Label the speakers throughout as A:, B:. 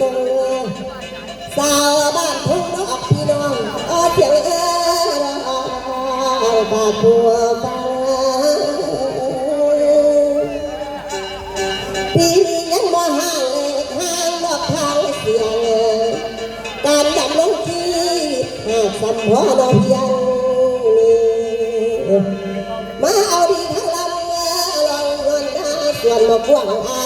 A: ทรงสาวบ้านทุ่งนอกพี่น้องเออเสียงเออปากบัวฟ้าปีนี้ยังบ่ห่างเลยห่างดอกทางเสียงการดำลงที่หากสัมพอน้องเพียงนี่มาเอาดีทั้งลำลองเงินหาส่วนมาพ่วงอา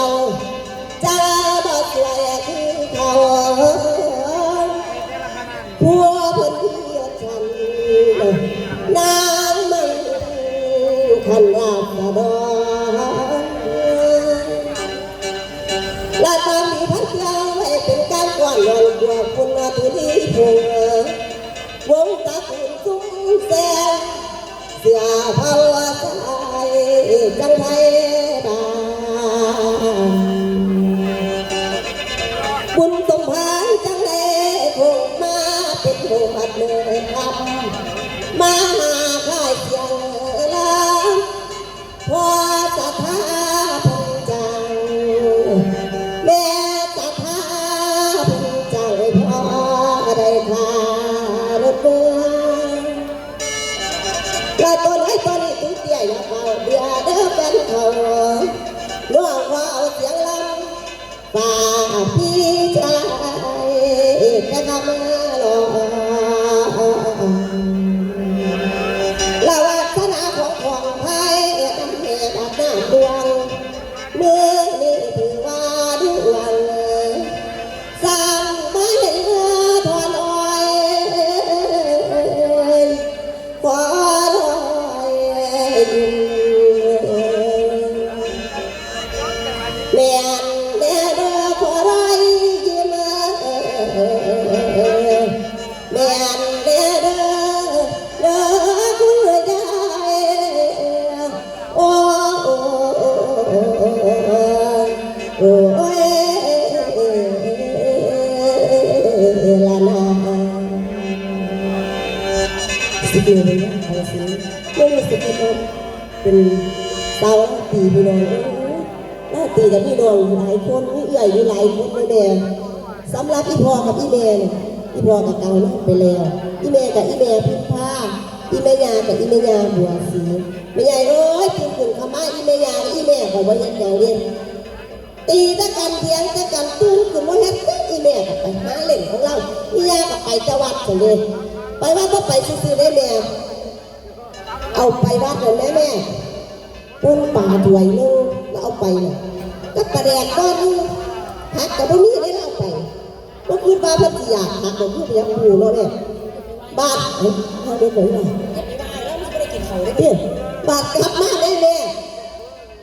A: ตาพี่ชาย แม่เนี่ยอีพ่อกับเกาเลิกไปแล้ว อีแม่กับอีแม่พิมพาอีแม่ยากับอีแม่ยาบัวสีแม่ยายเอ้ยกินถึงขม่าอีแม่ยาอีแม่ของว่ายังอย่างเรียนตีตะกันเทียงตะกันตื้นคือว่าเฮ็ดอีแม่กับไปหาเล่นของเราอียากับไปจังหวัดกันเลยไปว่าก็ไปซื้อได้แม่เอาไปวัดเลยแม่แม่ปุ้นป่าถวยนึงแล้วเอาไปน่ะก็กระแดกก้อนนึงหักกับพวกนี้ได้เอาไป ก็คือบ้านพัทยาหักของผู้พยาภูเนาะเนี่ยบาทเฮ้ยเอาเด็กหน่อยหน่อยเนี่ยบาทกลับมาได้แม่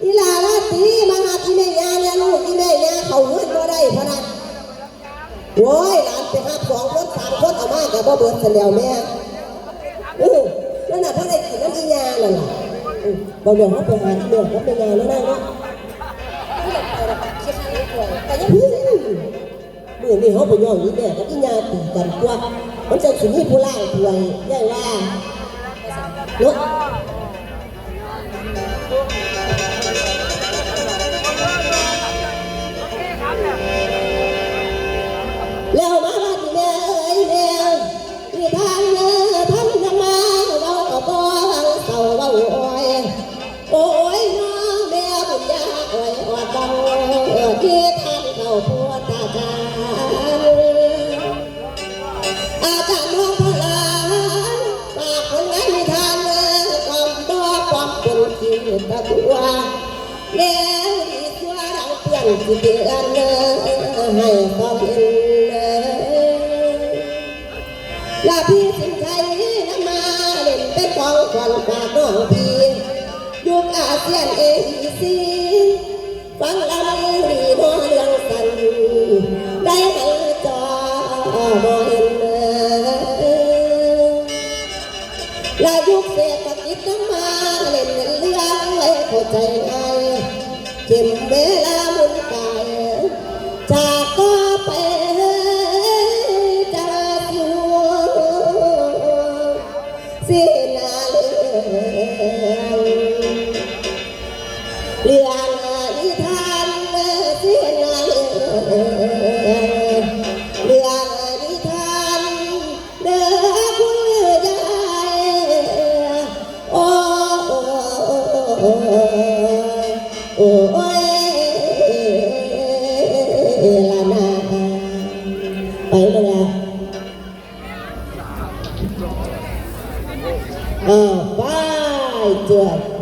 A: อีลาลาตีมาหาที่แม่ยาเนี่ยลูกที่แม่ยาเขาเงินบ่ได้พะนะโว้ยหลานไปหาสองคนสามคนเอามากับบ่เบิดเสแล้วแม่เออนั่นน่ะเพราะได้กินน้ำอียานั่นล่ะเออบ่เดี๋ยวเขาไปหาที่เดือดเขาไปยาแล้วนั่งเนาะ
B: แต่ยัง
A: เมือนี้เขาไปย่อยนี่แม่กับที่ยาตีกันกว่ามันจะสิมีผู้ล่างถวยย่ายว่าเนาะ ให้ความเห็นลาพี่สินชัยนำมาเล่นเป็นของขวัญฝากน้องพี่ยุคอาเซียนเอซีฟังลำรีโนเรื่อง alto.